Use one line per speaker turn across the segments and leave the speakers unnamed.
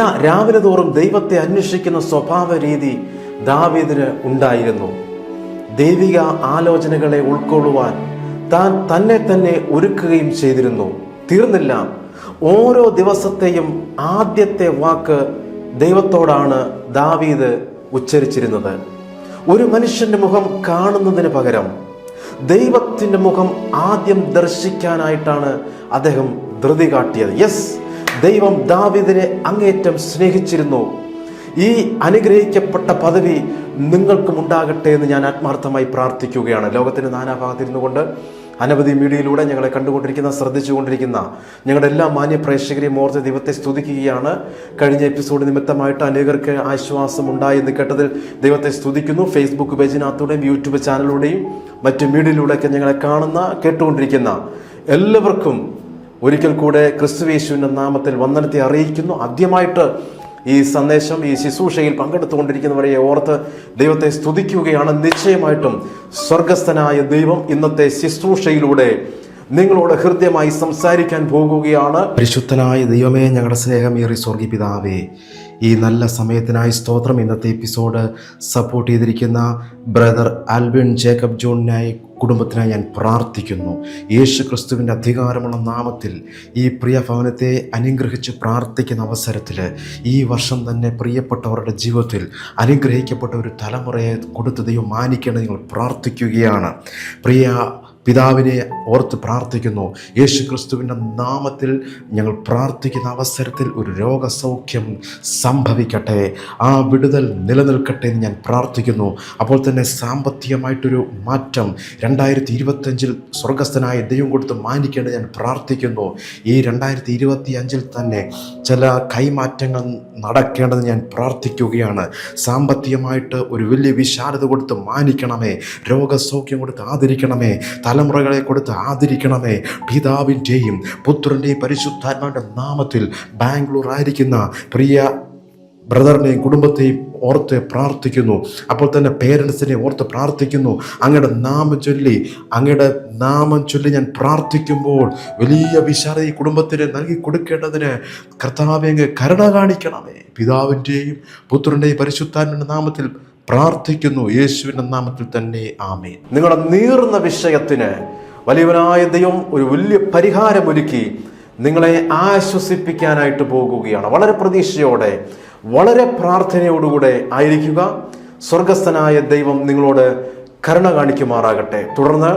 ഇതാ രാവിലെ തോറും ദൈവത്തെ അന്വേഷിക്കുന്ന സ്വഭാവ രീതി ദാവീദിന് ഉണ്ടായിരുന്നു. ദൈവിക ആലോചനകളെ ഉൾക്കൊള്ളുവാൻ താൻ തന്നെ തന്നെ ഒരുക്കുകയും ചെയ്തിരുന്നു. തീർന്നില്ല. ഓരോ ദിവസത്തെയും ആദ്യത്തെ വാക്ക് ദൈവത്തോടാണ് ദാവീദ് ഉച്ചരിച്ചിരുന്നത്. ഒരു മനുഷ്യന്റെ മുഖം കാണുന്നതിന് പകരം ദൈവത്തിന്റെ മുഖം ആദ്യം ദർശിക്കാനായിട്ടാണ് അദ്ദേഹം ധൃതി കാട്ടിയത്. യെസ് ദൈവം ദാവിദിനെ അങ്ങേറ്റം സ്നേഹിച്ചിരുന്നു. ഈ അനുഗ്രഹിക്കപ്പെട്ട പദവി നിങ്ങൾക്കും ഉണ്ടാകട്ടെ എന്ന് ഞാൻ ആത്മാർത്ഥമായി പ്രാർത്ഥിക്കുകയാണ്. ലോകത്തിന്റെ നാനാഭാഗത്തിരുന്നു കൊണ്ട് അനവധി മീഡിയയിലൂടെ ഞങ്ങളെ കണ്ടുകൊണ്ടിരിക്കുന്ന ശ്രദ്ധിച്ചുകൊണ്ടിരിക്കുന്ന ഞങ്ങളുടെ എല്ലാ മാന്യ പ്രേക്ഷകരെയും ഓർത്ത് ദൈവത്തെ സ്തുതിക്കുകയാണ്. കഴിഞ്ഞ എപ്പിസോഡ് നിമിത്തമായിട്ട് അനേകർക്ക് ആശ്വാസം ഉണ്ടായി എന്ന് കേട്ടതിൽ ദൈവത്തെ സ്തുതിക്കുന്നു. ഫേസ്ബുക്ക് പേജിനകത്തൂടെയും യൂട്യൂബ് ചാനലിലൂടെയും മറ്റു മീഡിയയിലൂടെയൊക്കെ ഞങ്ങളെ കാണുന്ന കേട്ടുകൊണ്ടിരിക്കുന്ന എല്ലാവർക്കും ഒരിക്കൽ കൂടെ ക്രിസ്തുവേശുവിന്റെ നാമത്തിൽ വന്ദനത്തെ അറിയിക്കുന്നു. ആദ്യമായിട്ട് ഈ സന്ദേശം ഈ ശുശ്രൂഷയിൽ പങ്കെടുത്തുകൊണ്ടിരിക്കുന്നവരെ ഓർത്ത് ദൈവത്തെ സ്തുതിക്കുകയാണ്. നിശ്ചയമായിട്ടും സ്വർഗസ്ഥനായ ദൈവം ഇന്നത്തെ ശുശ്രൂഷയിലൂടെ നിങ്ങളോട് ഹൃദ്യമായി സംസാരിക്കാൻ പോകുകയാണ്. പരിശുദ്ധനായ ദൈവമേ ഞങ്ങളുടെ സ്നേഹമേറി സ്വർഗി പിതാവേ ഈ നല്ല സമയത്തിനായി സ്തോത്രം ഇന്നത്തെ എപ്പിസോഡ് സപ്പോർട്ട് ചെയ്തിരിക്കുന്ന ബ്രദർ ആൽബിൻ ജേക്കബ് ജോണിനായി കുടുംബത്തിനായി ഞാൻ പ്രാർത്ഥിക്കുന്നു. യേശു ക്രിസ്തുവിന്റെ അധികാരമുള്ള നാമത്തിൽ ഈ പ്രിയ ഭവനത്തെ അനുഗ്രഹിച്ച് പ്രാർത്ഥിക്കുന്ന അവസരത്തിൽ ഈ വർഷം തന്നെ പ്രിയപ്പെട്ടവരുടെ ജീവിതത്തിൽ അനുഗ്രഹിക്കപ്പെട്ട ഒരു തലമുറയെ കൊടുത്ത് ദൈവം മാനിക്കേണ്ടത് നിങ്ങൾ പ്രാർത്ഥിക്കുകയാണ്. പ്രിയ പിതാവിനെ ഓർത്ത് പ്രാർത്ഥിക്കുന്നു. യേശു ക്രിസ്തുവിന്റെ നാമത്തിൽ ഞങ്ങൾ പ്രാർത്ഥിക്കുന്ന അവസരത്തിൽ ഒരു രോഗസൗഖ്യം സംഭവിക്കട്ടെ. ആ വിടുതൽ നിലനിൽക്കട്ടെ എന്ന് ഞാൻ പ്രാർത്ഥിക്കുന്നു. അപ്പോൾ തന്നെ സാമ്പത്തികമായിട്ടൊരു മാറ്റം രണ്ടായിരത്തി ഇരുപത്തഞ്ചിൽ സ്വർഗസ്ഥനായ ദൈവം കൊടുത്ത് മാനിക്കേണ്ടത് ഞാൻ പ്രാർത്ഥിക്കുന്നു. ഈ രണ്ടായിരത്തി ഇരുപത്തി അഞ്ചിൽ തന്നെ ചില കൈമാറ്റങ്ങൾ നടക്കേണ്ടത് ഞാൻ പ്രാർത്ഥിക്കുകയാണ്. സാമ്പത്തികമായിട്ട് ഒരു വലിയ വിശാലത കൊടുത്ത് മാനിക്കണമേ. രോഗസൗഖ്യം കൊടുത്ത് ആദരിക്കണമേ. തലമുറകളെ കൊടുത്ത് ആദരിക്കണമേ. പിതാവിന്റെയും പുത്രന്റെയും പരിശുദ്ധാത്മാവിന്റെ നാമത്തിൽ ബാംഗ്ലൂർ ആയിരിക്കുന്ന പ്രിയ ബ്രദറിനെയും കുടുംബത്തെയും ഓർത്ത് പ്രാർത്ഥിക്കുന്നു. അപ്പോൾ തന്നെ പേരൻസിനെ ഓർത്ത് പ്രാർത്ഥിക്കുന്നു. അങ്ങയുടെ നാമം ചൊല്ലി അങ്ങയുടെ നാമം ചൊല്ലി ഞാൻ പ്രാർത്ഥിക്കുമ്പോൾ വലിയ വിശാല ഈ കുടുംബത്തിന് നൽകി കൊടുക്കേണ്ടതിന് കർത്താവെ അങ്ങ് കരുണ കാണിക്കണമേ. പിതാവിന്റെയും പുത്രന്റെയും പരിശുദ്ധാന്റെ നാമത്തിൽ പ്രാർത്ഥിക്കുന്നു യേശുവിന്റെ നാമത്തിൽ തന്നെ. ആമേ നിങ്ങളുടെ നീറുന്ന വിഷയത്തിന് വലിയവനായ ദൈവം ഒരു വലിയ പരിഹാരമൊരുക്കി നിങ്ങളെ ആശ്വസിപ്പിക്കാനായിട്ട് പോകുകയാണ്. വളരെ പ്രതീക്ഷയോടെ വളരെ പ്രാർത്ഥനയോടുകൂടെ ആയിരിക്കുക. സ്വർഗസ്ഥനായ ദൈവം നിങ്ങളോട് കരുണ കാണിക്കുമാറാകട്ടെ. തുടർന്ന്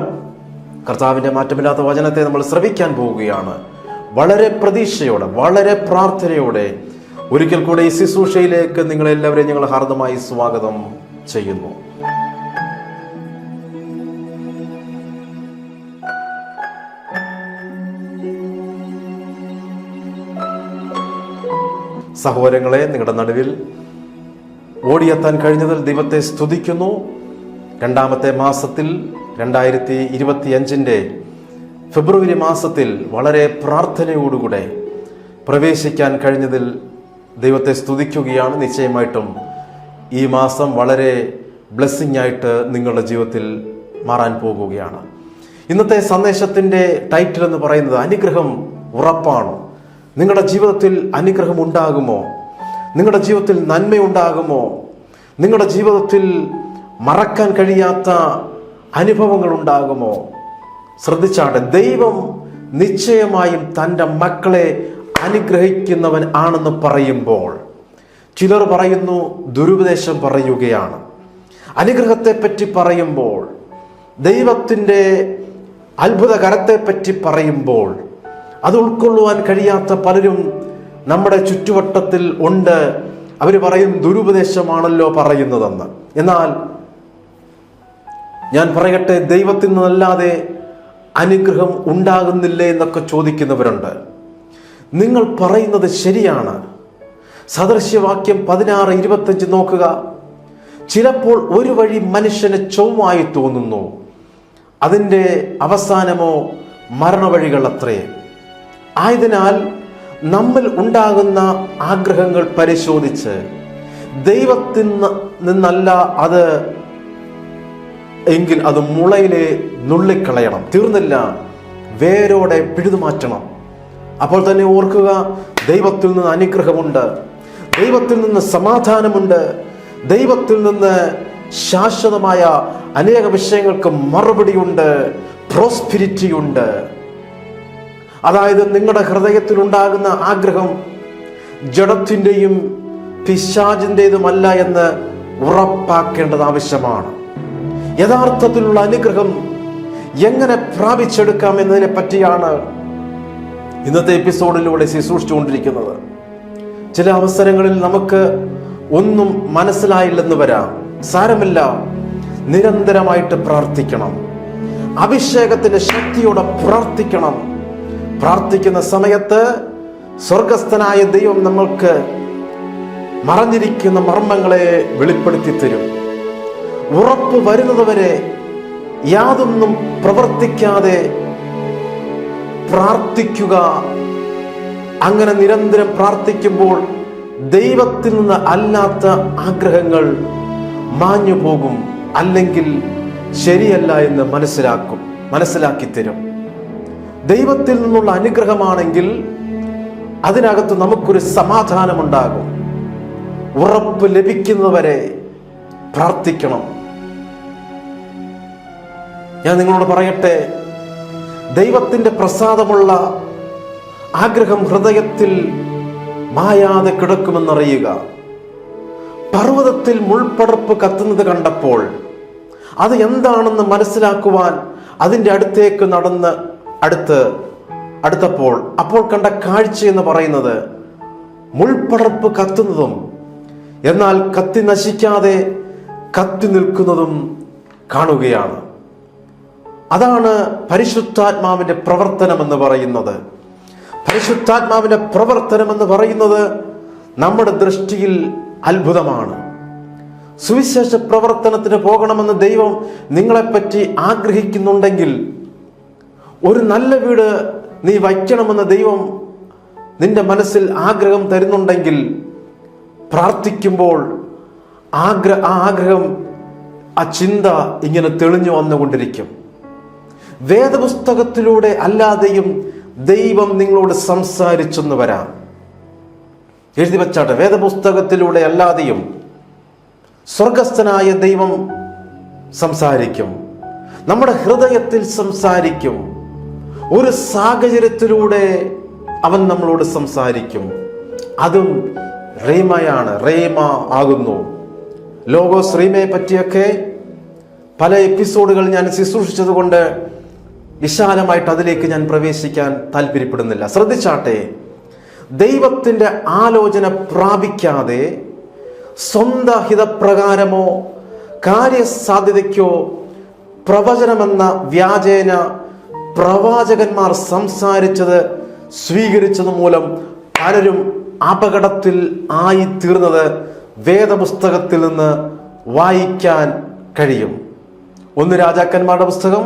കർത്താവിന്റെ മാറ്റമില്ലാത്ത വചനത്തെ നമ്മൾ ശ്രവിക്കാൻ പോവുകയാണ് വളരെ പ്രതീക്ഷയോടെ വളരെ പ്രാർത്ഥനയോടെ ഒരിക്കൽ കൂടെ ഈ ശുശ്രൂഷയിലേക്ക് നിങ്ങളെല്ലാവരെയും ഞങ്ങൾ ഹാർദമായി സ്വാഗതം ചെയ്യുന്നു. സഹോദരങ്ങളെ നിങ്ങളുടെ നടുവിൽ ഓടിയെത്താൻ കഴിഞ്ഞതിൽ ദൈവത്തെ സ്തുതിക്കുന്നു. രണ്ടാമത്തെ മാസത്തിൽ രണ്ടായിരത്തി ഇരുപത്തി അഞ്ചിന്റെ ഫെബ്രുവരി മാസത്തിൽ വളരെ പ്രാർത്ഥനയോടുകൂടെ പ്രവേശിക്കാൻ കഴിഞ്ഞതിൽ ദൈവത്തെ സ്തുതിക്കുകയാണ്. നിശ്ചയമായിട്ടും ഈ മാസം വളരെ ബ്ലെസ്സിങ് ആയിട്ട് നിങ്ങളുടെ ജീവിതത്തിൽ മാറാൻ പോകുകയാണ്. ഇന്നത്തെ സന്ദേശത്തിന്റെ ടൈറ്റിൽ എന്ന് പറയുന്നത് അനുഗ്രഹം ഉറപ്പാണോ? നിങ്ങളുടെ ജീവിതത്തിൽ അനുഗ്രഹം ഉണ്ടാകുമോ? നിങ്ങളുടെ ജീവിതത്തിൽ നന്മയുണ്ടാകുമോ നിങ്ങളുടെ ജീവിതത്തിൽ മറക്കാൻ കഴിയാത്ത അനുഭവങ്ങൾ ഉണ്ടാകുമോ? ശ്രദ്ധിച്ചാട്ടെ ദൈവം നിശ്ചയമായും തന്റെ മക്കളെ അനുഗ്രഹിക്കുന്നവൻ ആണെന്ന് പറയുമ്പോൾ ചിലർ പറയുന്നു ദുരുപദേശം പറയുകയാണ്. അനുഗ്രഹത്തെപ്പറ്റി പറയുമ്പോൾ ദൈവത്തിന്റെ അത്ഭുതകരത്തെപ്പറ്റി പറയുമ്പോൾ അത് ഉൾക്കൊള്ളുവാൻ കഴിയാത്ത പലരും നമ്മുടെ ചുറ്റുവട്ടത്തിൽ ഉണ്ട്. അവർ പറയും ദുരുപദേശമാണല്ലോ പറയുന്നതെന്ന്. എന്നാൽ ഞാൻ പറയട്ടെ ദൈവത്തിൽ നിന്നല്ലാതെ അനുഗ്രഹം ഉണ്ടാകുന്നില്ലേ എന്നൊക്കെ ചോദിക്കുന്നവരുണ്ട്. നിങ്ങൾ പറയുന്നത് ശരിയാണ്. സദൃശ്യവാക്യം പതിനാറ് ഇരുപത്തഞ്ച് നോക്കുക. ചിലപ്പോൾ ഒരു വഴി മനുഷ്യന് ചൊവ്വായി തോന്നുന്നു. അതിന്റെ അവസാനമോ മരണവഴികൾ അത്രേ ആയതിനാൽ നമ്മിൽ ഉണ്ടാകുന്ന ആഗ്രഹങ്ങൾ പരിശോധിച്ച് ദൈവത്തിൽ നിന്നല്ല അത് എങ്കിൽ അത് മുളയിലെ നുള്ളിക്കളയണം. തീർന്നില്ല. വേരോടെ പിഴുതു മാറ്റണം അപ്പോൾ തന്നെ ഓർക്കുക ദൈവത്തിൽ നിന്ന് അനുഗ്രഹമുണ്ട്. ദൈവത്തിൽ നിന്ന് സമാധാനമുണ്ട്. ദൈവത്തിൽ നിന്ന് ശാശ്വതമായ അനേക വിഷയങ്ങൾക്ക് മറുപടിയുണ്ട്. പ്രോസ്പിരിറ്റി ഉണ്ട്. അതായത് നിങ്ങളുടെ ഹൃദയത്തിൽ ഉണ്ടാകുന്ന ആഗ്രഹം ജഡത്തിന്റെയും പിശാജിന്റെതുമല്ല എന്ന് ഉറപ്പാക്കേണ്ടത് ആവശ്യമാണ്. യഥാർത്ഥത്തിലുള്ള അനുഗ്രഹം എങ്ങനെ പ്രാപിച്ചെടുക്കാം എന്നതിനെ പറ്റിയാണ് ഇന്നത്തെ എപ്പിസോഡിലൂടെ ശുശ്രൂഷിച്ചുകൊണ്ടിരിക്കുന്നത് ചില അവസരങ്ങളിൽ നമുക്ക് ഒന്നും മനസ്സിലായില്ലെന്ന് വരാം. സാരമില്ല. നിരന്തരമായിട്ട് പ്രാർത്ഥിക്കണം. അഭിഷേകത്തിന്റെ ശക്തിയോടെ പ്രാർത്ഥിക്കണം. പ്രാർത്ഥിക്കുന്ന സമയത്ത് സ്വർഗസ്ഥനായ ദൈവം നമ്മൾക്ക് മറഞ്ഞിരിക്കുന്ന മർമ്മങ്ങളെ വെളിപ്പെടുത്തി തരും ഉറപ്പ് വരുന്നതുവരെ യാതൊന്നും പ്രവർത്തിക്കാതെ പ്രാർത്ഥിക്കുക. അങ്ങനെ നിരന്തരം പ്രാർത്ഥിക്കുമ്പോൾ ദൈവത്തിൽ നിന്ന് അല്ലാത്ത ആഗ്രഹങ്ങൾ മാഞ്ഞു പോകും. അല്ലെങ്കിൽ ശരിയല്ല എന്ന് മനസ്സിലാക്കും മനസ്സിലാക്കി തരും. ദൈവത്തിൽ നിന്നുള്ള അനുഗ്രഹമാണെങ്കിൽ അതിനകത്ത് നമുക്കൊരു സമാധാനമുണ്ടാകും. ഉറപ്പ് ലഭിക്കുന്നവരെ പ്രാർത്ഥിക്കണം. ഞാൻ നിങ്ങളോട് പറയട്ടെ ദൈവത്തിന്റെ പ്രസാദമുള്ള ആഗ്രഹം ഹൃദയത്തിൽ മായാതെ കിടക്കുമെന്നറിയുക. പർവതത്തിൽ മുൾപ്പടർപ്പ് കത്തുന്നത് കണ്ടപ്പോൾ അത് എന്താണെന്ന് മനസ്സിലാക്കുവാൻ അതിന്റെ അടുത്തേക്ക് നടന്ന് അടുത്ത് അടുത്തപ്പോൾ അപ്പോൾ കണ്ട കാഴ്ച എന്ന് പറയുന്നത് മുൾപ്പടർപ്പ് കത്തുന്നതും എന്നാൽ കത്തി നശിക്കാതെ കത്തി നിൽക്കുന്നതും കാണുകയാണ്. അതാണ് പരിശുദ്ധാത്മാവിന്റെ പ്രവർത്തനം എന്ന് പറയുന്നത്. പരിശുദ്ധാത്മാവിന്റെ പ്രവർത്തനം എന്ന് പറയുന്നത് നമ്മുടെ ദൃഷ്ടിയിൽ അത്ഭുതമാണ്. സുവിശേഷ പ്രവർത്തനത്തിന് പോകണമെന്ന് ദൈവം നിങ്ങളെപ്പറ്റി ആഗ്രഹിക്കുന്നുണ്ടെങ്കിൽ ഒരു നല്ല വീട് നീ വയ്ക്കണമെന്ന് ദൈവം നിന്റെ മനസ്സിൽ ആഗ്രഹം തരുന്നുണ്ടെങ്കിൽ പ്രാർത്ഥിക്കുമ്പോൾ ആഗ്ര ആ ആഗ്രഹം ആ ചിന്ത ഇങ്ങനെ തെളിഞ്ഞു വന്നുകൊണ്ടിരിക്കും. വേദപുസ്തകത്തിലൂടെ അല്ലാതെയും ദൈവം നിങ്ങളോട് സംസാരിച്ചെന്ന് വരാം. എഴുതി വച്ചാട്ടെ വേദപുസ്തകത്തിലൂടെ അല്ലാതെയും സ്വർഗസ്ഥനായ ദൈവം സംസാരിക്കും. നമ്മുടെ ഹൃദയത്തിൽ സംസാരിക്കും. ഒരു സാഹചര്യത്തിലൂടെ അവൻ നമ്മളോട് സംസാരിക്കും. അതും റീമയാണ് റീമ ആകുന്നു. ലോഗോസ് റീമയെ പറ്റിയൊക്കെ പല എപ്പിസോഡുകൾ ഞാൻ ശുശ്രൂഷിച്ചത് കൊണ്ട് വിശാലമായിട്ട് അതിലേക്ക് ഞാൻ പ്രവേശിക്കാൻ താല്പര്യപ്പെടുന്നില്ല. ശ്രദ്ധിച്ചാട്ടെ ദൈവത്തിന്റെ ആലോചന പ്രാപിക്കാതെ സ്വന്തം ഹിതപ്രകാരമോ കാര്യസാധ്യതയ്ക്കോ പ്രവചനമെന്ന വ്യാജേന പ്രവാചകന്മാർ സംസാരിച്ചത് സ്വീകരിച്ചത് മൂലം പലരും അപകടത്തിൽ ആയി തീർന്നത് വേദപുസ്തകത്തിൽ നിന്ന് വായിക്കാൻ കഴിയും. ഒന്ന് രാജാക്കന്മാരുടെ പുസ്തകം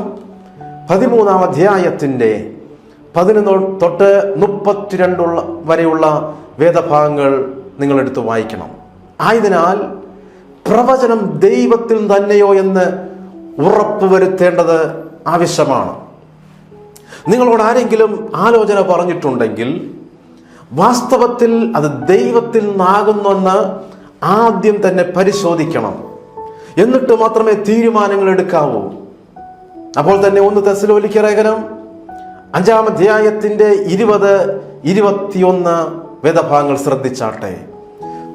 പതിമൂന്നാം അധ്യായത്തിന്റെ പതിനൊന്ന് തൊട്ട് മുപ്പത്തിരണ്ടുള്ള വരെയുള്ള വേദഭാഗങ്ങൾ നിങ്ങൾ നിങ്ങളെടുത്ത് വായിക്കണം. ആയതിനാൽ പ്രവചനം ദൈവത്തിൽ തന്നെയോ എന്ന് ഉറപ്പ് വരുത്തേണ്ടത് ആവശ്യമാണ്. നിങ്ങളോട് ആരെങ്കിലും ആലോചന പറഞ്ഞിട്ടുണ്ടെങ്കിൽ വാസ്തവത്തിൽ അത് ദൈവത്തിൽ നിന്നാകുന്നെന്ന് ആദ്യം തന്നെ പരിശോധിക്കണം. എന്നിട്ട് മാത്രമേ തീരുമാനങ്ങൾ എടുക്കാവൂ. അപ്പോൾ തന്നെ ഒന്ന് തെസലോലിക്ക ലേഖനം അഞ്ചാം അധ്യായത്തിന്റെ ഇരുപത് ഇരുപത്തിയൊന്ന് വേദഭാഗങ്ങൾ ശ്രദ്ധിച്ചാട്ടെ.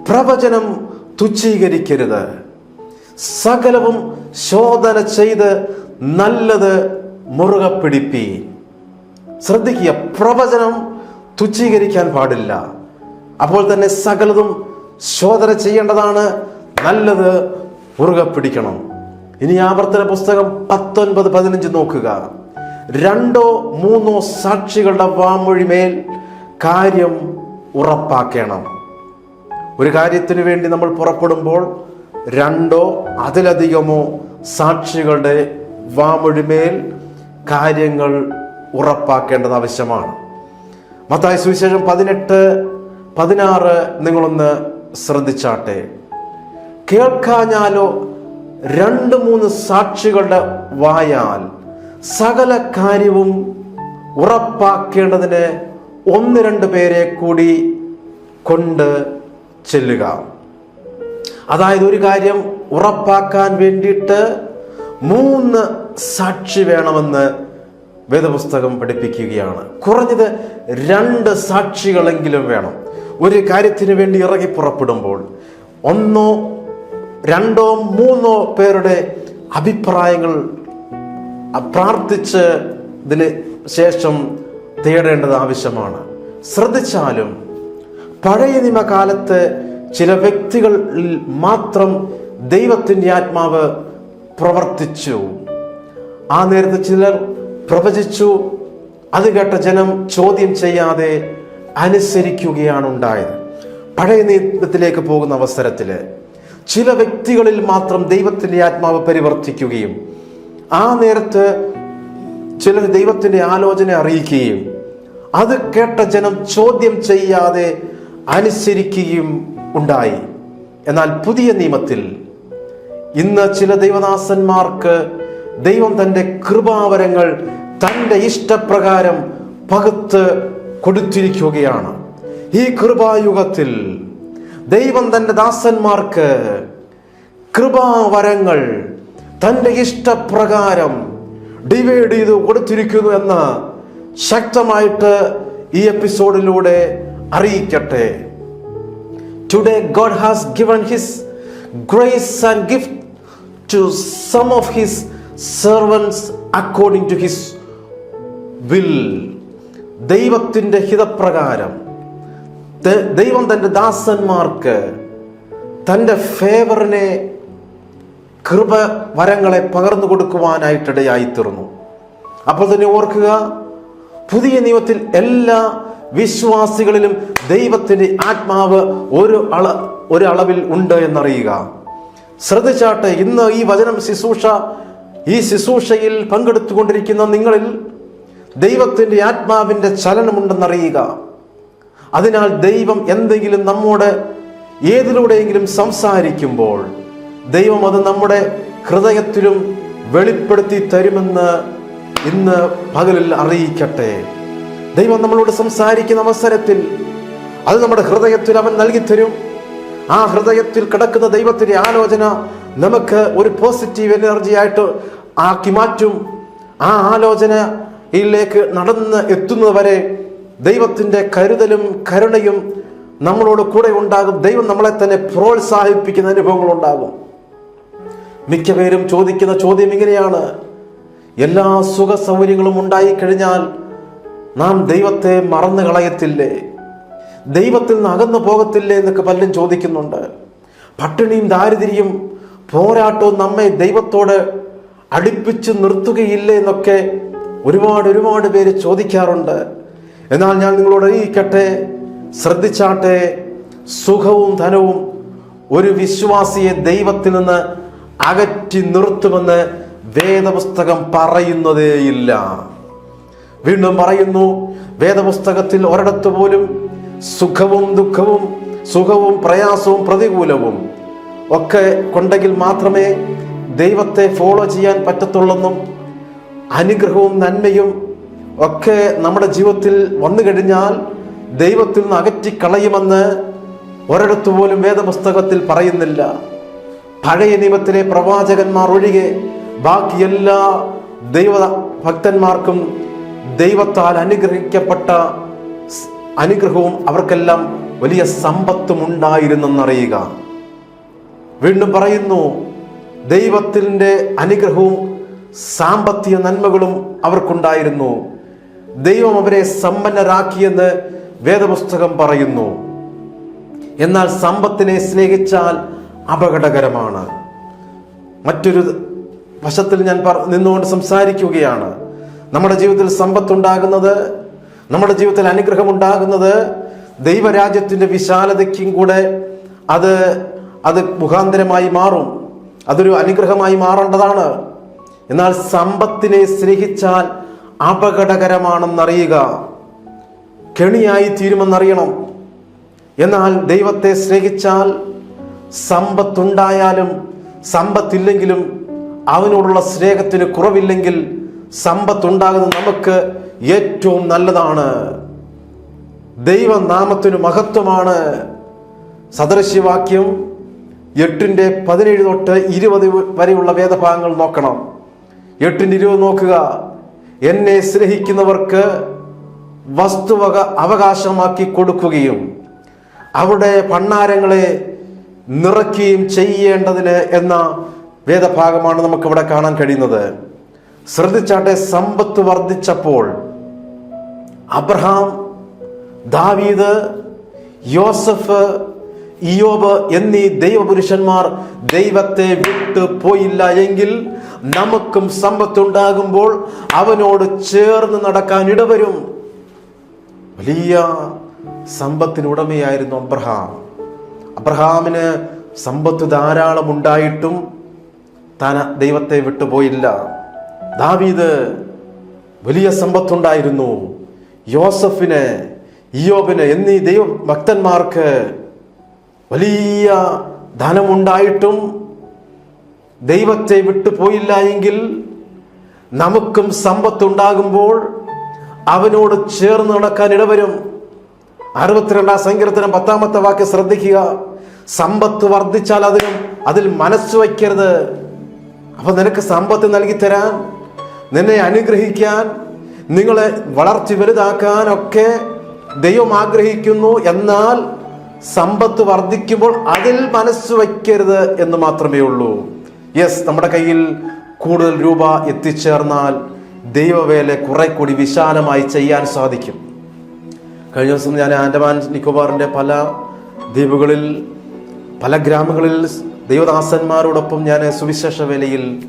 പ്രവചനം തുച്ഛീകരിക്കരുത്. സകലവും ശോധന ചെയ്ത് നല്ലത് മുറുകെ പിടിപ്പി ശ്രദ്ധിക്കുക പ്രവചനം തുച്ഛീകരിക്കാൻ പാടില്ല. അപ്പോൾ തന്നെ സകലതും ശോധന ചെയ്യേണ്ടതാണ്. നല്ലത് മുറുകെ പിടിക്കണം. ഇനി ആവർത്തന പുസ്തകം പത്തൊൻപത് പതിനഞ്ച് നോക്കുക. രണ്ടോ മൂന്നോ സാക്ഷികളുടെ വാമൊഴിമേൽ കാര്യം ഉറപ്പാക്കണം. ഒരു കാര്യത്തിന് വേണ്ടി നമ്മൾ പുറപ്പെടുമ്പോൾ രണ്ടോ അതിലധികമോ സാക്ഷികളുടെ വാമൊഴിമേൽ കാര്യങ്ങൾ ഉറപ്പാക്കേണ്ടത് ആവശ്യമാണ്. മത്തായ സുവിശേഷം പതിനെട്ട് പതിനാറ് നിങ്ങളൊന്ന് ശ്രദ്ധിച്ചാട്ടെ. കേൾക്കാഞ്ഞാലോ രണ്ട് മൂന്ന് സാക്ഷികളുടെ വായാൽ സകല കാര്യവും ഉറപ്പാക്കേണ്ടതിന് ഒന്ന് രണ്ട് പേരെ കൂടി കൊണ്ട് ചെല്ലുക. അതായത് ഒരു കാര്യം ഉറപ്പാക്കാൻ വേണ്ടിയിട്ട് മൂന്ന് സാക്ഷി വേണമെന്ന് വേദപുസ്തകം പഠിപ്പിക്കുകയാണ്. കുറഞ്ഞത് രണ്ട് സാക്ഷികളെങ്കിലും വേണം. ഒരു കാര്യത്തിന് വേണ്ടി ഇറങ്ങി പുറപ്പെടുമ്പോൾ ഒന്നോ രണ്ടോ മൂന്നോ പേരുടെ അഭിപ്രായങ്ങൾ പ്രാർത്ഥിച്ച് ഇതിന് ശേഷം തേടേണ്ടത് ആവശ്യമാണ്. ശ്രദ്ധിച്ചാലും പഴയ നിയമകാലത്ത് ചില വ്യക്തികളിൽ മാത്രം ദൈവത്തിന്റെ ആത്മാവ് പ്രവർത്തിച്ചു. ആ നേരത്തെ ചിലർ പ്രവചിച്ചു. അത് കേട്ട ജനം ചോദ്യം ചെയ്യാതെ അനുസരിക്കുകയാണ് ഉണ്ടായത്. പഴയ നിയമത്തിലേക്ക് പോകുന്ന അവസരത്തിൽ ചില വ്യക്തികളിൽ മാത്രം ദൈവത്തിന്റെ ആത്മാവ് പരിവർത്തിക്കുകയും ആ നേരത്ത് ചിലർ ദൈവത്തിന്റെ ആലോചന അറിയിക്കുകയും അത് കേട്ട ജനം ചോദ്യം ചെയ്യാതെ അനുസരിക്കുകയും ഉണ്ടായി. എന്നാൽ പുതിയ നിയമത്തിൽ ഇന്ന് ചില ദൈവദാസന്മാർക്ക് ദൈവം തന്റെ കൃപാവരങ്ങൾ തന്റെ ഇഷ്ടപ്രകാരം പകുത്ത് കൊടുത്തിരിക്കുകയാണ്. ഈ കൃപായുഗത്തിൽ ദൈവം തന്റെ ദാസന്മാർക്ക് കൃപാവരങ്ങൾ തന്റെ ഇഷ്ടപ്രകാരം ഡിവൈഡ് ചെയ്ത് കൊടുത്തിരിക്കുന്നു എന്ന് ശക്തമായിട്ട് ഈ എപ്പിസോഡിലൂടെ അറിയിക്കട്ടെ. Today God has given his grace and gift to some of his servants according to his will ദൈവത്തിന്റെ ഹിതപ്രകാരം ദൈവം തന്റെ ദാസന്മാർക്ക് തന്റെ ഫേവറിനെ കൃപ വരങ്ങളെ പകർന്നു കൊടുക്കുവാനായിട്ടിടയായി തീർന്നു അപ്പോൾ തന്നെ ഓർക്കുക പുതിയ നിയമത്തിൽ എല്ലാ വിശ്വാസികളിലും ദൈവത്തിന്റെ ആത്മാവ് ഒരു അള ഒരളവിൽ ഉണ്ട് എന്നറിയുക. ശ്രദ്ധിച്ചാട്ടെ ഇന്ന് ഈ വചനം ശുശ്രൂഷ ഈ ശുശ്രൂഷയിൽ പങ്കെടുത്തുകൊണ്ടിരിക്കുന്ന നിങ്ങളിൽ ദൈവത്തിന്റെ ആത്മാവിന്റെ ചലനമുണ്ടെന്നറിയുക. അതിനാൽ ദൈവം എന്തെങ്കിലും നമ്മോട് ഏതിലൂടെയെങ്കിലും സംസാരിക്കുമ്പോൾ ദൈവം അത് നമ്മുടെ ഹൃദയത്തിലും വെളിപ്പെടുത്തി തരുമെന്ന് ഇന്ന് പകലിൽ അറിയിക്കട്ടെ. ദൈവം നമ്മളോട് സംസാരിക്കുന്ന അവസരത്തിൽ അത് നമ്മുടെ ഹൃദയത്തിൽ അവൻ നൽകി തരും ആ ഹൃദയത്തിൽ കിടക്കുന്ന ദൈവത്തിന്റെ ആലോചന നമുക്ക് ഒരു പോസിറ്റീവ് എനർജി ആയിട്ട് ആക്കി മാറ്റും. ആ ആലോചനയിലേക്ക് നടന്ന് എത്തുന്നത് വരെ ദൈവത്തിന്റെ കരുതലും കരുണയും നമ്മളോട് കൂടെ ഉണ്ടാകും. ദൈവം നമ്മളെ തന്നെ പ്രോത്സാഹിപ്പിക്കുന്ന അനുഭവങ്ങൾ ഉണ്ടാകും മിക്കപേരും ചോദിക്കുന്ന ചോദ്യം ഇങ്ങനെയാണ്. എല്ലാ സുഖ സൗകര്യങ്ങളും ഉണ്ടായിക്കഴിഞ്ഞാൽ നാം ദൈവത്തെ മറന്നു കളയത്തില്ലേ? ദൈവത്തിൽ നിന്ന് അകന്നു പോകത്തില്ലേ എന്നൊക്കെ പലരും ചോദിക്കുന്നുണ്ട്. പട്ടിണിയും ദാരിദ്ര്യം പോരാട്ടവും നമ്മെ ദൈവത്തോട് അടുപ്പിച്ച് നിർത്തുകയില്ലേ എന്നൊക്കെ ഒരുപാട് ഒരുപാട് പേര് ചോദിക്കാറുണ്ട്. എന്നാൽ ഞാൻ നിങ്ങളോട് അറിയിക്കട്ടെ ശ്രദ്ധിച്ചാട്ടെ സുഖവും ധനവും ഒരു വിശ്വാസിയെ ദൈവത്തിൽ നിന്ന് അകറ്റി നിർത്തുമെന്ന് വേദപുസ്തകം പറയുന്നതേയില്ല. വീണ്ടും പറയുന്നു വേദപുസ്തകത്തിൽ ഒരിടത്ത് പോലും സുഖവും ദുഃഖവും സുഖവും പ്രയാസവും പ്രതികൂലവും ഒക്കെ കൊണ്ടെങ്കിൽ മാത്രമേ ദൈവത്തെ ഫോളോ ചെയ്യാൻ പറ്റത്തുള്ളെന്നും അനുഗ്രഹവും നന്മയും ഒക്കെ നമ്മുടെ ജീവിതത്തിൽ വന്നു കഴിഞ്ഞാൽ ദൈവത്തിൽ നിന്ന് അകറ്റിക്കളയുമെന്ന് ഒരിടത്തു പോലും വേദപുസ്തകത്തിൽ പറയുന്നില്ല. പഴയ നിയമത്തിലെ പ്രവാചകന്മാർ ഒഴികെ ബാക്കി എല്ലാ ദൈവ ഭക്തന്മാർക്കും ദൈവത്താൽ അനുഗ്രഹിക്കപ്പെട്ട അനുഗ്രഹവും അവർക്കെല്ലാം വലിയ സമ്പത്തും ഉണ്ടായിരുന്നെന്നറിയുക. വീണ്ടും പറയുന്നു ദൈവത്തിന്റെ അനുഗ്രഹവും സാമ്പത്തിക നന്മകളും അവർക്കുണ്ടായിരുന്നു. ദൈവം അവരെ സമ്പന്നരാക്കിയെന്ന് വേദപുസ്തകം പറയുന്നു. എന്നാൽ സമ്പത്തിനെ സ്നേഹിച്ചാൽ അപകടകരമാണ്. മറ്റൊരു വശത്തിൽ ഞാൻ നിന്നുകൊണ്ട് സംസാരിക്കുകയാണ്. നമ്മുടെ ജീവിതത്തിൽ സമ്പത്തുണ്ടാകുന്നത് നമ്മുടെ ജീവിതത്തിൽ അനുഗ്രഹം ഉണ്ടാകുന്നത് ദൈവരാജ്യത്തിന്റെ വിശാലതയ്ക്കും കൂടെ അത് അത് മുഖാന്തരമായി മാറും. അതൊരു അനുഗ്രഹമായി മാറേണ്ടതാണ്. എന്നാൽ സമ്പത്തിനെ സ്നേഹിച്ചാൽ അപകടകരമാണെന്നറിയുക. കെണിയായി തീരുമെന്നറിയണം. എന്നാൽ ദൈവത്തെ സ്നേഹിച്ചാൽ സമ്പത്തുണ്ടായാലും സമ്പത്തില്ലെങ്കിലും അവനോടുള്ള സ്നേഹത്തിന് കുറവില്ലെങ്കിൽ സമ്പത്തുണ്ടാകുന്നത് നമുക്ക് ഏറ്റവും നല്ലതാണ്. ദൈവനാമത്തിനു മഹത്വമാണ്. സദൃശ്യവാക്യം എട്ടിന്റെ പതിനേഴ് തൊട്ട് ഇരുപത് വരെയുള്ള വേദഭാഗങ്ങൾ നോക്കണം. എട്ടിന്റെ ഇരുപത് നോക്കുക. എന്നെ സ്നേഹിക്കുന്നവർക്ക് വസ്തുവക അവകാശമാക്കി കൊടുക്കുകയും അവിടെ ഭണ്ണാരങ്ങളെ നിറയ്ക്കുകയും ചെയ്യേണ്ടതിന് എന്ന വേദഭാഗമാണ് നമുക്കിവിടെ കാണാൻ കഴിയുന്നത്. ശ്രദ്ധിച്ചാട്ടെ സമ്പത്ത് വർദ്ധിച്ചപ്പോൾ അബ്രഹാം ദാവീദ് യോസഫ് ഇയോബ് എന്നീ ദൈവപുരുഷന്മാർ ദൈവത്തെ വിട്ടു പോയില്ല എങ്കിൽ നമുക്കും സമ്പത്തുണ്ടാകുമ്പോൾ അവനോട് ചേർന്ന് നടക്കാൻ ഇടവരും. വലിയ സമ്പത്തിനുടമയായിരുന്നു അബ്രഹാം. അബ്രഹാമിന് സമ്പത്ത് ധാരാളം ഉണ്ടായിട്ടും താൻ ദൈവത്തെ വിട്ടുപോയില്ല ദാവീദ് വലിയ സമ്പത്തുണ്ടായിരുന്നു. യോസഫിന് ഇയോബിന് എന്നീ ദൈവ ഭക്തന്മാർക്ക് വലിയ ധനമുണ്ടായിട്ടും ദൈവത്തെ വിട്ടു പോയില്ല എങ്കിൽ നമുക്കും സമ്പത്തുണ്ടാകുമ്പോൾ അവനോട് ചേർന്ന് നടക്കാൻ ഇടവരും. അറുപത്തിരണ്ടാം സങ്കീർത്തനം പത്താമത്തെ വാക്ക് ശ്രദ്ധിക്കുക. സമ്പത്ത് വർദ്ധിച്ചാൽ അതിനും അതിൽ മനസ്സ് വയ്ക്കരുത്. അപ്പൊ നിനക്ക് സമ്പത്ത് നൽകി തരാൻ നിന്നെ അനുഗ്രഹിക്കാൻ നിങ്ങളെ വളർത്തി വലുതാക്കാൻ ഒക്കെ ദൈവം ആഗ്രഹിക്കുന്നു. എന്നാൽ സമ്പത്ത് വർദ്ധിക്കുമ്പോൾ അതിൽ മനസ്സ് വയ്ക്കരുത് എന്ന് മാത്രമേ ഉള്ളൂ. യെസ് നമ്മുടെ കയ്യിൽ കൂടുതൽ രൂപ എത്തിച്ചേർന്നാൽ ദൈവവേല കുറെ കൂടി വിശാലമായി ചെയ്യാൻ സാധിക്കും. കഴിഞ്ഞ ദിവസം ഞാൻ ആൻഡമാൻ നിക്കോബാറിന്റെ പല ദ്വീപുകളിൽ പല ഗ്രാമങ്ങളിൽ ദൈവദാസന്മാരോടൊപ്പം ഞാൻ സുവിശേഷ വേലയിൽ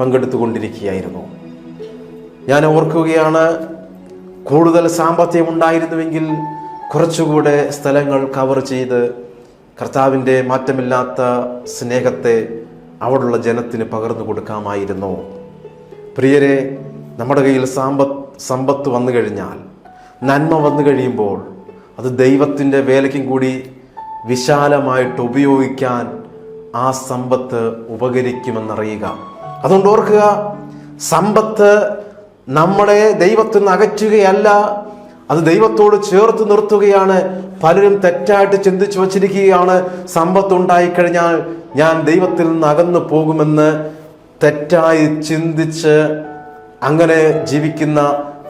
പങ്കെടുത്തുകൊണ്ടിരിക്കുകയായിരുന്നു. ഞാൻ ഓർക്കുകയാണ് കൂടുതൽ സാമ്പത്തികം ഉണ്ടായിരുന്നുവെങ്കിൽ കുറച്ചുകൂടെ സ്ഥലങ്ങൾ കവർ ചെയ്ത് കർത്താവിന്റെ മാറ്റമില്ലാത്ത സ്നേഹത്തെ അവിടുള്ള ജനത്തിന് പകർന്നു കൊടുക്കാമായിരുന്നു. പ്രിയരെ നമ്മുടെ കയ്യിൽ സാമ്പത്ത് സമ്പത്ത് വന്നു കഴിഞ്ഞാൽ നന്മ വന്നു കഴിയുമ്പോൾ അത് ദൈവത്തിന്റെ വേലയ്ക്കും കൂടി വിശാലമായിട്ട് ഉപയോഗിക്കാൻ ആ സമ്പത്ത് ഉപകരിക്കുമെന്നറിയുക. അതുകൊണ്ട് ഓർക്കുക സമ്പത്ത് നമ്മളെ ദൈവത്തിൽ നിന്ന് അകറ്റുകയല്ല അത് ദൈവത്തോട് ചേർത്ത് നിർത്തുകയാണ്. പലരും തെറ്റായിട്ട് ചിന്തിച്ചു വച്ചിരിക്കുകയാണ്. സമ്പത്ത് ഉണ്ടായിക്കഴിഞ്ഞാൽ ഞാൻ ദൈവത്തിൽ നിന്ന് അകന്നു പോകുമെന്ന് തെറ്റായി ചിന്തിച്ച് അങ്ങനെ ജീവിക്കുന്ന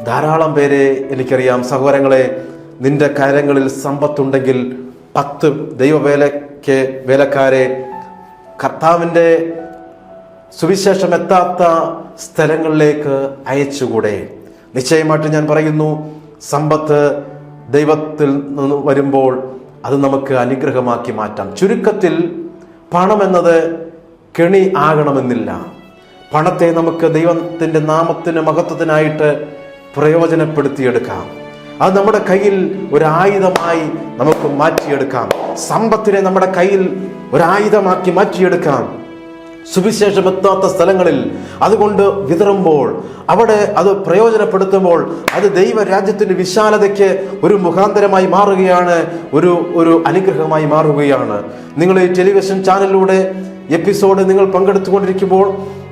ധാരാളം പേരെ എനിക്കറിയാം. സഹോദരങ്ങളെ നിന്റെ കാര്യങ്ങളിൽ സമ്പത്തുണ്ടെങ്കിൽ പത്ത് ദൈവവേലയ്ക്ക് വേലക്കാരെ കർത്താവിന്റെ സുവിശേഷം എത്താത്ത സ്ഥലങ്ങളിലേക്ക് അയച്ചുകൂടെ. നിശ്ചയമായിട്ട് ഞാൻ പറയുന്നു സമ്പത്ത് ദൈവത്തിൽ നിന്ന് വരുമ്പോൾ അത് നമുക്ക് അനുഗ്രഹമാക്കി മാറ്റാം. ചുരുക്കത്തിൽ പണം എന്നത് കെണി ആകണമെന്നില്ല. പണത്തെ നമുക്ക് ദൈവത്തിന്റെ നാമത്തിന് മഹത്വത്തിനായിട്ട് പ്രയോജനപ്പെടുത്തിയെടുക്കാം. അത് നമ്മുടെ കയ്യിൽ ഒരു ആയുധമായി നമുക്ക് മാറ്റിയെടുക്കാം. സമ്പത്തിനെ നമ്മുടെ കയ്യിൽ ഒരായുധമാക്കി മാറ്റിയെടുക്കാം. സുവിശേഷം എത്താത്ത സ്ഥലങ്ങളിൽ അതുകൊണ്ട് വിതറുമ്പോൾ അവിടെ അത് പ്രയോജനപ്പെടുത്തുമ്പോൾ അത് ദൈവരാജ്യത്തിന്റെ വിശാലതയ്ക്ക് ഒരു മുഖാന്തരമായി മാറുകയാണ് ഒരു ഒരു അനുഗ്രഹമായി മാറുകയാണ്. നിങ്ങൾ ഈ ടെലിവിഷൻ ചാനലിലൂടെ എപ്പിസോഡ് നിങ്ങൾ പങ്കെടുത്തുകൊണ്ടിരിക്കുമ്പോൾ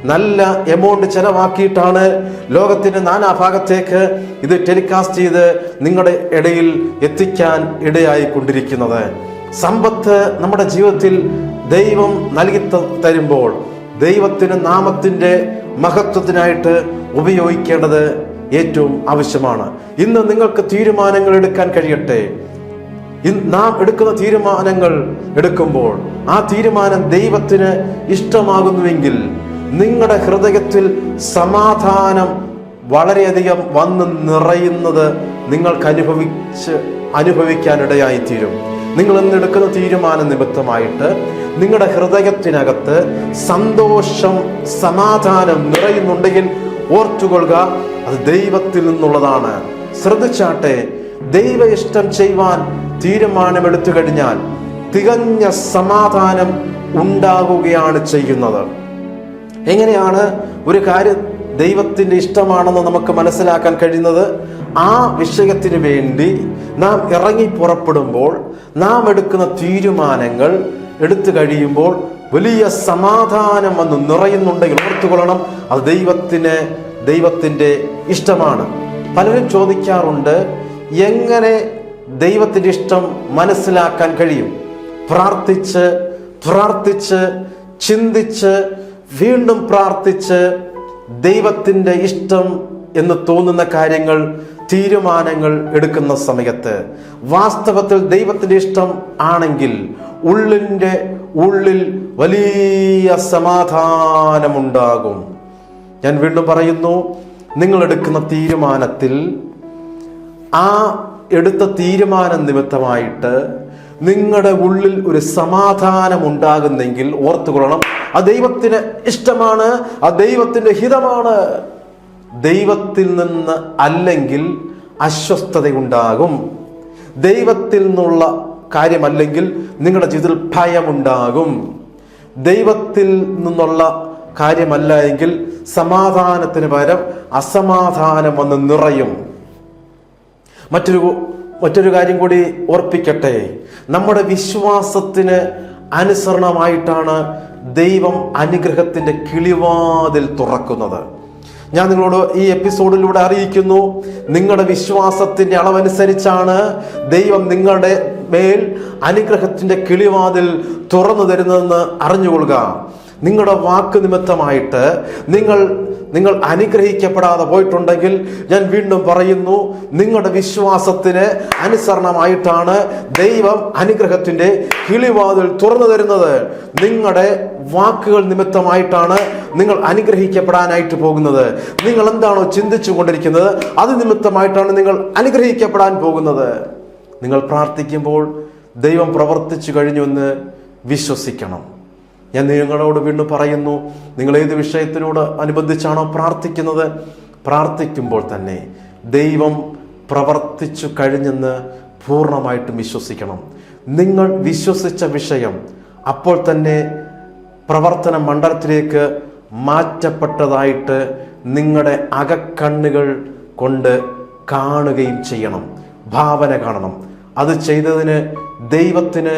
നല്ല എമൗണ്ട് ചെലവാക്കിയിട്ടാണ് ലോകത്തിന്റെ നാനാഭാഗത്തേക്ക് ഇത് ടെലികാസ്റ്റ് ചെയ്ത് നിങ്ങളുടെ ഇടയിൽ എത്തിക്കാൻ ഇടയായി കൊണ്ടിരിക്കുന്നത് സമ്പത്ത് നമ്മുടെ ജീവിതത്തിൽ ദൈവം നൽകി തരുമ്പോൾ ദൈവത്തിന് നാമത്തിന്റെ മഹത്വത്തിനായിട്ട് ഉപയോഗിക്കേണ്ടത് ഏറ്റവും ആവശ്യമാണ്. ഇന്ന് നിങ്ങൾക്ക് തീരുമാനങ്ങൾ എടുക്കാൻ കഴിയട്ടെ. നാം എടുക്കുന്ന തീരുമാനങ്ങൾ എടുക്കുമ്പോൾ ആ തീരുമാനം ദൈവത്തിന് ഇഷ്ടമാകുന്നുവെങ്കിൽ നിങ്ങളുടെ ഹൃദയത്തിൽ സമാധാനം വളരെയധികം വന്ന് നിറയുന്നത് നിങ്ങൾക്ക് അനുഭവിച്ച് അനുഭവിക്കാനിടയായി തീരും നിങ്ങൾ ഇന്ന് എടുക്കുന്ന തീരുമാന നിമിത്തമായിട്ട് നിങ്ങളുടെ ഹൃദയത്തിനകത്ത് സന്തോഷം സമാധാനം നിറയുന്നുണ്ടെങ്കിൽ ഓർത്തുകൊള്ളുക അത് ദൈവത്തിൽ നിന്നുള്ളതാണ്. ശ്രദ്ധിച്ചാട്ടെ ദൈവ ഇഷ്ടം ചെയ്യുവാൻ തീരുമാനമെടുത്തു കഴിഞ്ഞാൽ തികഞ്ഞ സമാധാനം ഉണ്ടാകുകയാണ് ചെയ്യുന്നത്. എങ്ങനെയാണ് ഒരു കാര്യം ദൈവത്തിന്റെ ഇഷ്ടമാണെന്ന് നമുക്ക് മനസ്സിലാക്കാൻ കഴിയുന്നത്? ആ വിഷയത്തിന് വേണ്ടി നാം ഇറങ്ങി പുറപ്പെടുമ്പോൾ നാം എടുക്കുന്ന തീരുമാനങ്ങൾ എടുത്തു കഴിയുമ്പോൾ വലിയ സമാധാനം വന്ന് നിറയുന്നുണ്ടെങ്കിൽ ഓർത്തുകൊള്ളണം. അത് ദൈവത്തിന് ദൈവത്തിന്റെ ഇഷ്ടമാണ്. പലരും ചോദിക്കാറുണ്ട് എങ്ങനെ ദൈവത്തിന്റെ ഇഷ്ടം മനസ്സിലാക്കാൻ കഴിയും? പ്രാർത്ഥിച്ച് പ്രാർത്ഥിച്ച് ചിന്തിച്ച് വീണ്ടും പ്രാർത്ഥിച്ച് ദൈവത്തിന്റെ ഇഷ്ടം എന്ന് തോന്നുന്ന കാര്യങ്ങൾ തീരുമാനങ്ങൾ എടുക്കുന്ന സമയത്ത് വാസ്തവത്തിൽ ദൈവത്തിന്റെ ഇഷ്ടം ആണെങ്കിൽ ഉള്ളിന്റെ ഉള്ളിൽ വലിയ സമാധാനമുണ്ടാകും. ഞാൻ വീണ്ടും പറയുന്നു നിങ്ങൾ എടുക്കുന്ന തീരുമാനത്തിൽ ആ എടുത്ത തീരുമാനം നിമിത്തമായിട്ട് നിങ്ങളുടെ ഉള്ളിൽ ഒരു സമാധാനം ഉണ്ടാകുന്നെങ്കിൽ ഓർത്തുകൊള്ളണം. ആ ദൈവത്തിന് ഇഷ്ടമാണ് ആ ദൈവത്തിന്റെ ഹിതമാണ്. ദൈവത്തിൽ നിന്ന് അല്ലെങ്കിൽ അസ്വസ്ഥതയുണ്ടാകും. ദൈവത്തിൽ നിന്നുള്ള കാര്യമല്ലെങ്കിൽ നിങ്ങളുടെ ജീവിതത്തിൽ ഭയമുണ്ടാകും. ദൈവത്തിൽ നിന്നുള്ള കാര്യമല്ല എങ്കിൽ സമാധാനത്തിന് പകരം അസമാധാനം വന്ന് നിറയും. മറ്റൊരു മറ്റൊരു കാര്യം കൂടി ഓർപ്പിക്കട്ടെ. നമ്മുടെ വിശ്വാസത്തിന് അനുസരണമായിട്ടാണ് ദൈവം അനുഗ്രഹത്തിന്റെ കിളിവാതിൽ തുറക്കുന്നത്. ഞാൻ നിങ്ങളോട് ഈ എപ്പിസോഡിലൂടെ അറിയിക്കുന്നു. നിങ്ങളുടെ വിശ്വാസത്തിന്റെ അളവനുസരിച്ചാണ് ദൈവം നിങ്ങളുടെ മേൽ അനുഗ്രഹത്തിന്റെ കിളിവാതിൽ തുറന്നു തരുന്നതെന്ന് അറിഞ്ഞുകൊള്ളുക. നിങ്ങളുടെ വാക്ക് നിമിത്തമായിട്ട് നിങ്ങൾ നിങ്ങൾ അനുഗ്രഹിക്കപ്പെടാതെ പോയിട്ടുണ്ടെങ്കിൽ ഞാൻ വീണ്ടും പറയുന്നു നിങ്ങളുടെ വിശ്വാസത്തിന് അനുസരണമായിട്ടാണ് ദൈവം അനുഗ്രഹത്തിന്റെ കിളിവാതിൽ തുറന്നു തരുന്നത്. നിങ്ങളുടെ വാക്കുകൾ നിമിത്തമായിട്ടാണ് നിങ്ങൾ അനുഗ്രഹിക്കപ്പെടാനായിട്ട് പോകുന്നത്. നിങ്ങൾ എന്താണോ ചിന്തിച്ചു കൊണ്ടിരിക്കുന്നത് അത് നിമിത്തമായിട്ടാണ് നിങ്ങൾ അനുഗ്രഹിക്കപ്പെടാൻ പോകുന്നത്. നിങ്ങൾ പ്രാർത്ഥിക്കുമ്പോൾ ദൈവം പ്രവർത്തിച്ചു കഴിഞ്ഞുവെന്ന് വിശ്വസിക്കണം. ഞാൻ നിങ്ങളോട് വീണ്ടും പറയുന്നു നിങ്ങൾ ഏത് വിഷയത്തിനോട് അനുബന്ധിച്ചാണോ പ്രാർത്ഥിക്കുന്നത് പ്രാർത്ഥിക്കുമ്പോൾ തന്നെ ദൈവം പ്രവർത്തിച്ചു കഴിഞ്ഞെന്ന് പൂർണമായിട്ടും വിശ്വസിക്കണം. നിങ്ങൾ വിശ്വസിച്ച വിഷയം അപ്പോൾ തന്നെ പ്രവർത്തന മണ്ഡലത്തിലേക്ക് മാറ്റപ്പെട്ടതായിട്ട് നിങ്ങളുടെ അകക്കണ്ണുകൾ കൊണ്ട് കാണുകയും ചെയ്യണം ഭാവന കാണണം. അത് ചെയ്തതിന് ദൈവത്തിന്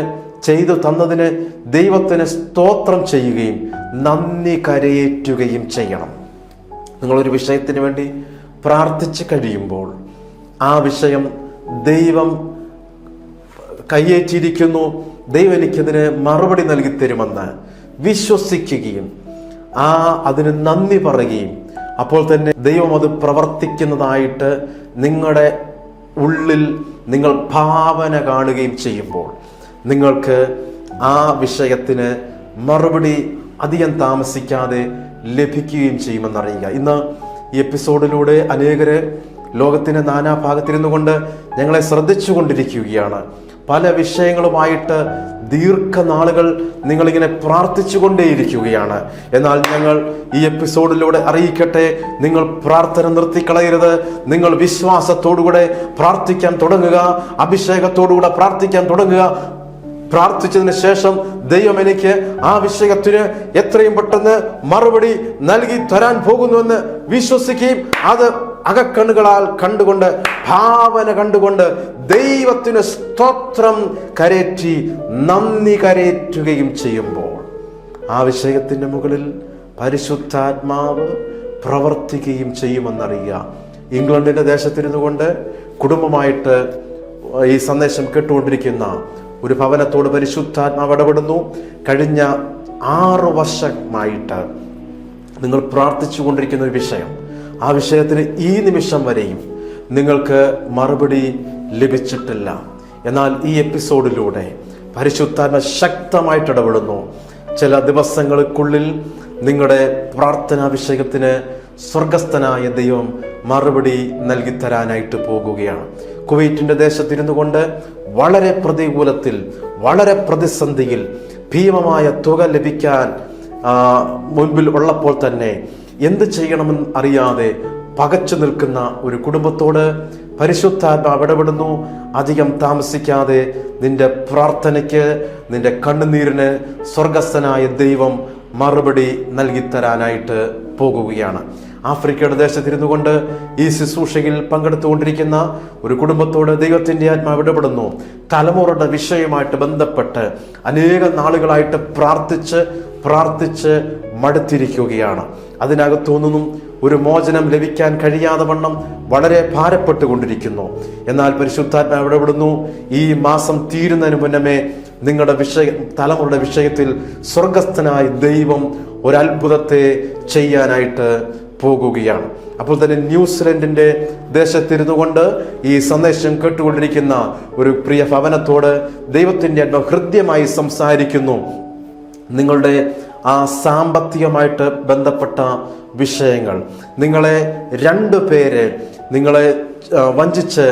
ചെയ്തു തന്നതിന് ദൈവത്തിന് സ്തോത്രം ചെയ്യുകയും നന്ദി കരയേറ്റുകയും ചെയ്യണം. നിങ്ങളൊരു വിഷയത്തിന് വേണ്ടി പ്രാർത്ഥിച്ചു കഴിയുമ്പോൾ ആ വിഷയം ദൈവം കയ്യേറ്റിയിരിക്കുന്നു. ദൈവം എനിക്കതിന് മറുപടി നൽകി തരുമെന്ന് വിശ്വസിക്കുകയും ആ അതിന് നന്ദി പറയുകയും അപ്പോൾ തന്നെ ദൈവം അത് പ്രവർത്തിക്കുന്നതായിട്ട് നിങ്ങളുടെ ഉള്ളിൽ നിങ്ങൾ ഭാവന കാണുകയും ചെയ്യുമ്പോൾ നിങ്ങൾക്ക് ആ വിഷയത്തിന് മറുപടി അധികം താമസിക്കാതെ ലഭിക്കുകയും ചെയ്യുമെന്നറിയുക. ഇന്ന് ഈ എപ്പിസോഡിലൂടെ അനേകര് ലോകത്തിന്റെ നാനാഭാഗത്തിരുന്നു കൊണ്ട് ഞങ്ങളെ ശ്രദ്ധിച്ചു കൊണ്ടിരിക്കുകയാണ്. പല വിഷയങ്ങളുമായിട്ട് ദീർഘനാളുകൾ നിങ്ങളിങ്ങനെ പ്രാർത്ഥിച്ചു കൊണ്ടേയിരിക്കുകയാണ്. എന്നാൽ ഞങ്ങൾ ഈ എപ്പിസോഡിലൂടെ അറിയിക്കട്ടെ നിങ്ങൾ പ്രാർത്ഥന നിർത്തിക്കളയരുത്. നിങ്ങൾ വിശ്വാസത്തോടുകൂടെ പ്രാർത്ഥിക്കാൻ തുടങ്ങുക അഭിഷേകത്തോടുകൂടെ പ്രാർത്ഥിക്കാൻ തുടങ്ങുക. പ്രാർത്ഥിച്ചതിന് ശേഷം ദൈവം എനിക്ക് ആ വിഷയത്തിന് എത്രയും പെട്ടെന്ന് മറുപടി നൽകി തരാൻ പോകുന്നുവെന്ന് വിശ്വസിക്കുകയും അത് അകക്കണ്ണുകളാൽ കണ്ടുകൊണ്ട് ഭാവന കണ്ടുകൊണ്ട് ദൈവത്തിന് സ്തോത്രം കരേറ്റി നന്ദി കരേറ്റുകയും ചെയ്യുമ്പോൾ ആ വിഷയത്തിന്റെ മുകളിൽ പരിശുദ്ധാത്മാവ് പ്രവർത്തിക്കുകയും ചെയ്യുമെന്നറിയുക. ഇംഗ്ലണ്ടിന്റെ ദേശത്തിരുന്നു കൊണ്ട് കുടുംബമായിട്ട് ഈ സന്ദേശം കേട്ടുകൊണ്ടിരിക്കുന്ന ഒരു ഭവനത്തോട് പരിശുദ്ധാത്മാവ് ഇടപെടുന്നു. കഴിഞ്ഞ ആറ് വർഷമായിട്ട് നിങ്ങൾ പ്രാർത്ഥിച്ചു കൊണ്ടിരിക്കുന്ന ഒരു വിഷയം. ആ വിഷയത്തിന് ഈ നിമിഷം വരെയും നിങ്ങൾക്ക് മറുപടി ലഭിച്ചിട്ടില്ല. എന്നാൽ ഈ എപ്പിസോഡിലൂടെ പരിശുദ്ധാത്മ ശക്തമായിട്ട് ഇടപെടുന്നു. ചില ദിവസങ്ങൾക്കുള്ളിൽ നിങ്ങളുടെ പ്രാർത്ഥനാ വിഷയത്തിന് സ്വർഗസ്ഥനായ ദൈവം മറുപടി നൽകി തരാനായിട്ട് പോകുകയാണ്. കുവൈറ്റിന്റെ ദേശത്തിരുന്നു കൊണ്ട് വളരെ പ്രതികൂലത്തിൽ വളരെ പ്രതിസന്ധിയിൽ ഭീമമായ തുക ലഭിക്കാൻ മുൻപിൽ ഉള്ളപ്പോൾ തന്നെ എന്ത് ചെയ്യണമെന്ന് അറിയാതെ പകച്ചു നിൽക്കുന്ന ഒരു കുടുംബത്തോട് പരിശുദ്ധാത്മാവ് ഇടപെടുന്നു. അധികം താമസിക്കാതെ നിന്റെ പ്രാർത്ഥനയ്ക്ക് നിന്റെ കണ്ണുനീരിന് സ്വർഗസ്ഥനായ ദൈവം മറുപടി നൽകിത്തരാനായിട്ട് പോകുകയാണ്. ആഫ്രിക്കയുടെ ദേശത്തിരുന്നു കൊണ്ട് ഈ ശുശ്രൂഷയിൽ പങ്കെടുത്തുകൊണ്ടിരിക്കുന്ന ഒരു കുടുംബത്തോട് ദൈവത്തിന്റെ ആത്മാവ് ഇടപെടുന്നു. തലമുറയുടെ വിഷയമായിട്ട് ബന്ധപ്പെട്ട് അനേക നാളുകളായിട്ട് പ്രാർത്ഥിച്ച് പ്രാർത്ഥിച്ച് മടുത്തിരിക്കുകയാണ്. അതിനകത്തുനിന്നും ഒരു മോചനം ലഭിക്കാൻ കഴിയാതെ വണ്ണം വളരെ ഭാരപ്പെട്ടുകൊണ്ടിരിക്കുന്നു. എന്നാൽ പരിശുദ്ധാത്മാവ് ഇടപെടുന്നു. ഈ മാസം തീരുന്നതിന് മുന്നമേ നിങ്ങളുടെ വിഷയ തലമുറയുടെ വിഷയത്തിൽ സ്വർഗസ്ഥനായ ദൈവം ഒരത്ഭുതത്തെ ചെയ്യാനായിട്ട് പോകുകയാണ്. അപ്പോൾ തന്നെ ന്യൂസിലൻഡിന്റെ ദേശത്തിരുന്നു കൊണ്ട് ഈ സന്ദേശം കേട്ടുകൊണ്ടിരിക്കുന്ന ഒരു പ്രിയ ഭവനത്തോട് ദൈവത്തിന്റെ ആത്മ ഹൃദ്യമായി സംസാരിക്കുന്നു. നിങ്ങളുടെ ആ സാമ്പത്തികമായിട്ട് ബന്ധപ്പെട്ട വിഷയങ്ങൾ. നിങ്ങളെ രണ്ടു പേര് നിങ്ങളെ വഞ്ചിച്ച്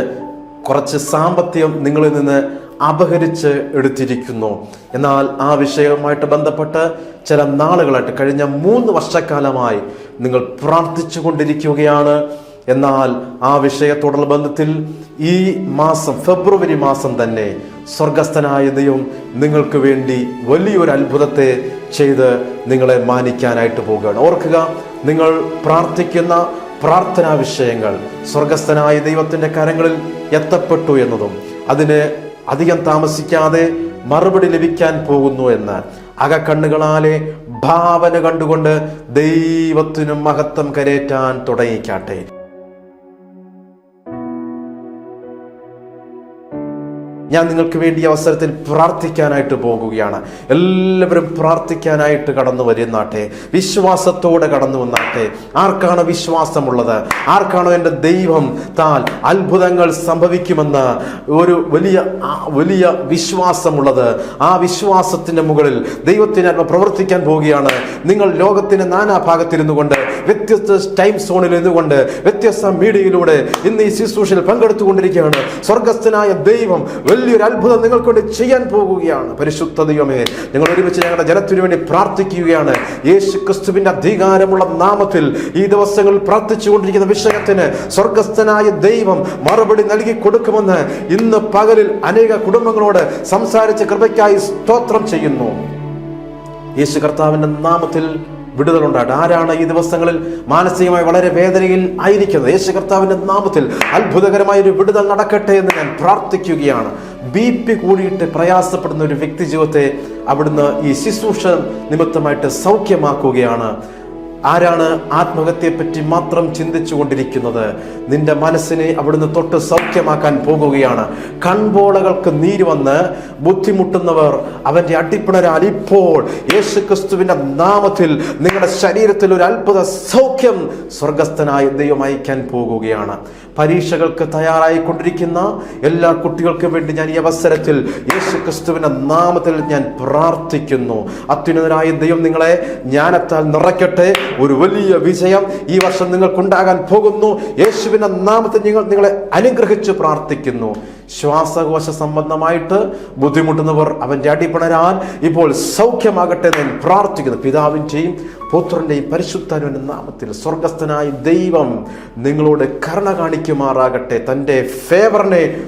കുറച്ച് സാമ്പത്തികം നിങ്ങളിൽ നിന്ന് അപഹരിച്ച് എടുത്തിരിക്കുന്നു. എന്നാൽ ആ വിഷയവുമായിട്ട് ബന്ധപ്പെട്ട് ചില നാളുകളായിട്ട് കഴിഞ്ഞ മൂന്ന് വർഷക്കാലമായി നിങ്ങൾ പ്രാർത്ഥിച്ചു കൊണ്ടിരിക്കുകയാണ് എന്നാൽ ആ വിഷയത്തോടുള്ള ബന്ധത്തിൽ ഈ മാസം ഫെബ്രുവരി മാസം തന്നെ സ്വർഗസ്ഥനായ ദൈവം നിങ്ങൾക്ക് വേണ്ടി വലിയൊരു അത്ഭുതത്തെ ചെയ്ത് നിങ്ങളെ മാനിക്കാനായിട്ട് പോവുകയാണ്. ഓർക്കുക നിങ്ങൾ പ്രാർത്ഥിക്കുന്ന പ്രാർത്ഥനാ വിഷയങ്ങൾ സ്വർഗസ്ഥനായ ദൈവത്തിന്റെ കരങ്ങളിൽ എത്തപ്പെട്ടു എന്നതും അതിന് അധികം താമസിക്കാതെ മറുപടി ലഭിക്കാൻ പോകുന്നു എന്ന് അകക്കണ്ണുകളാലെ ഭാവന കണ്ടുകൊണ്ട് ദൈവത്തിനും മഹത്വം കരേറ്റാൻ തുടങ്ങിക്കാട്ടെ. ഞാൻ നിങ്ങൾക്ക് വേണ്ടി അവസരത്തിൽ പ്രാർത്ഥിക്കാനായിട്ട് പോകുകയാണ്. എല്ലാവരും പ്രാർത്ഥിക്കാനായിട്ട് കടന്നു വരുന്നാട്ടെ. വിശ്വാസത്തോടെ കടന്നു വന്നാട്ടെ. ആർക്കാണ് വിശ്വാസമുള്ളത്? ആർക്കാണോ എന്റെ ദൈവം താൻ അത്ഭുതങ്ങൾ സംഭവിക്കുമെന്ന് ഒരു വലിയ വലിയ വിശ്വാസമുള്ളത്? ആ വിശ്വാസത്തിന്റെ മുകളിൽ ദൈവത്തിന് പ്രവർത്തിക്കാൻ പോവുകയാണ് നിങ്ങൾ ലോകത്തിന്റെ നാനാഭാഗത്തിരുന്നു കൊണ്ട് വ്യത്യസ്ത ടൈം സോണിൽ നിന്നുകൊണ്ട് വ്യത്യസ്ത മീഡിയയിലൂടെ ഇന്ന് ഈ ശുശ്രൂഷയിൽ പങ്കെടുത്തുകൊണ്ടിരിക്കുകയാണ്. സ്വർഗസ്ഥനായ ദൈവം വലിയൊരു അത്ഭുതം നിങ്ങൾക്കൊണ്ട് ചെയ്യാൻ പോകുകയാണ്. പരിശുദ്ധ ദൈവമേ നിങ്ങൾ ഒരുമിച്ച് ഞങ്ങളുടെ ജനത്തിനു വേണ്ടി പ്രാർത്ഥിക്കുകയാണ്. യേശു ക്രിസ്തുവിന്റെ അധികാരമുള്ള നാമത്തിൽ ഈ ദിവസങ്ങളിൽ പ്രാർത്ഥിച്ചുകൊണ്ടിരിക്കുന്ന വിഷയത്തിന് സ്വർഗസ്ഥനായ ദൈവം മറുപടി നൽകി കൊടുക്കുമെന്ന് ഇന്ന് പകലിൽ അനേക കുടുംബങ്ങളോട് സംസാരിച്ച കൃപയ്ക്കായി സ്തോത്രം ചെയ്യുന്നു. യേശു കർത്താവിന്റെ നാമത്തിൽ വിടുതലുണ്ടായിട്ട് ആരാണ് ഈ ദിവസങ്ങളിൽ മാനസികമായി വളരെ വേദനയിൽ ആയിരിക്കുന്നത്? യേശു കർത്താവിന്റെ നാമത്തിൽ അത്ഭുതകരമായ ഒരു വിടുതൽ നടക്കട്ടെ എന്ന് ഞാൻ പ്രാർത്ഥിക്കുകയാണ്. ബി പി കൂടിയിട്ട് പ്രയാസപ്പെടുന്ന ഒരു വ്യക്തി ജീവിതത്തെ അവിടുന്ന് ഈ ശുശ്രൂഷ നിമിത്തമായിട്ട് സൗഖ്യമാക്കുകയാണ്. ആരാണ് ആത്മഹത്യയെപ്പറ്റി മാത്രം ചിന്തിച്ചു കൊണ്ടിരിക്കുന്നത് നിന്റെ മനസ്സിനെ അവിടുന്ന് തൊട്ട് സൗഖ്യമാക്കാൻ പോകുകയാണ്. കൺപോളകൾക്ക് നീര് വന്ന് ബുദ്ധിമുട്ടുന്നവർ അവന്റെ അടിപ്പിണരാൽ ഇപ്പോൾ യേശു ക്രിസ്തുവിന്റെ നാമത്തിൽ നിങ്ങളുടെ ശരീരത്തിൽ ഒരു അത്ഭുത സൗഖ്യം സ്വർഗസ്ഥനായ ദൈവം അയക്കാൻ പോകുകയാണ്. പരീക്ഷകൾക്ക് തയ്യാറായിക്കൊണ്ടിരിക്കുന്ന എല്ലാ കുട്ടികൾക്കും വേണ്ടി ഞാൻ ഈ അവസരത്തിൽ യേശു ക്രിസ്തുവിന്റെ നാമത്തിൽ ഞാൻ പ്രാർത്ഥിക്കുന്നു. അത്യുന്നതനായ ദൈവം നിങ്ങളെ ജ്ഞാനത്താൽ നിറയ്ക്കട്ടെ. ഒരു വലിയ വിജയം ഈ വർഷം നിങ്ങൾക്കുണ്ടാകാൻ പോകുന്നു. യേശുവിന്റെ നാമത്തിൽ നിങ്ങൾ നിങ്ങളെ അനുഗ്രഹിച്ച് പ്രാർത്ഥിക്കുന്നു. ശ്വാസകോശ സംബന്ധമായിട്ട് ബുദ്ധിമുട്ടുന്നവർ അവന്റെ അടിപണരാൻ ഇപ്പോൾ സൗഖ്യമാകട്ടെ ഞാൻ പ്രാർത്ഥിക്കുന്നു. പിതാവിന്റെയും പുത്രന്റെയും പരിശുദ്ധനുവിന്റെ നാമത്തിൽ സ്വർഗസ്ഥനായ ദൈവം നിങ്ങളോട് കരുണ കാണിക്കുമാറാകട്ടെ. തന്റെ ഫേവറിനെ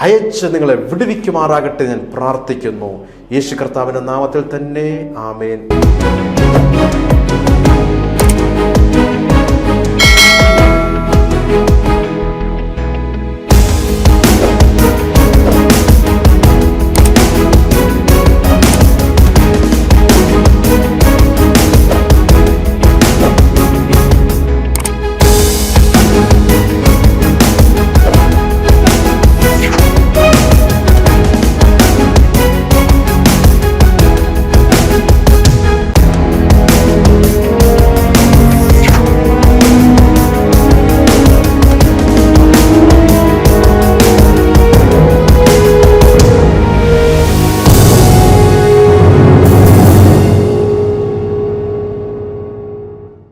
അയച്ച് നിങ്ങളെ വിടുവിക്കുമാറാകട്ടെ ഞാൻ പ്രാർത്ഥിക്കുന്നു. യേശു കർത്താവിന്റെ നാമത്തിൽ തന്നെ. ആമേൻ.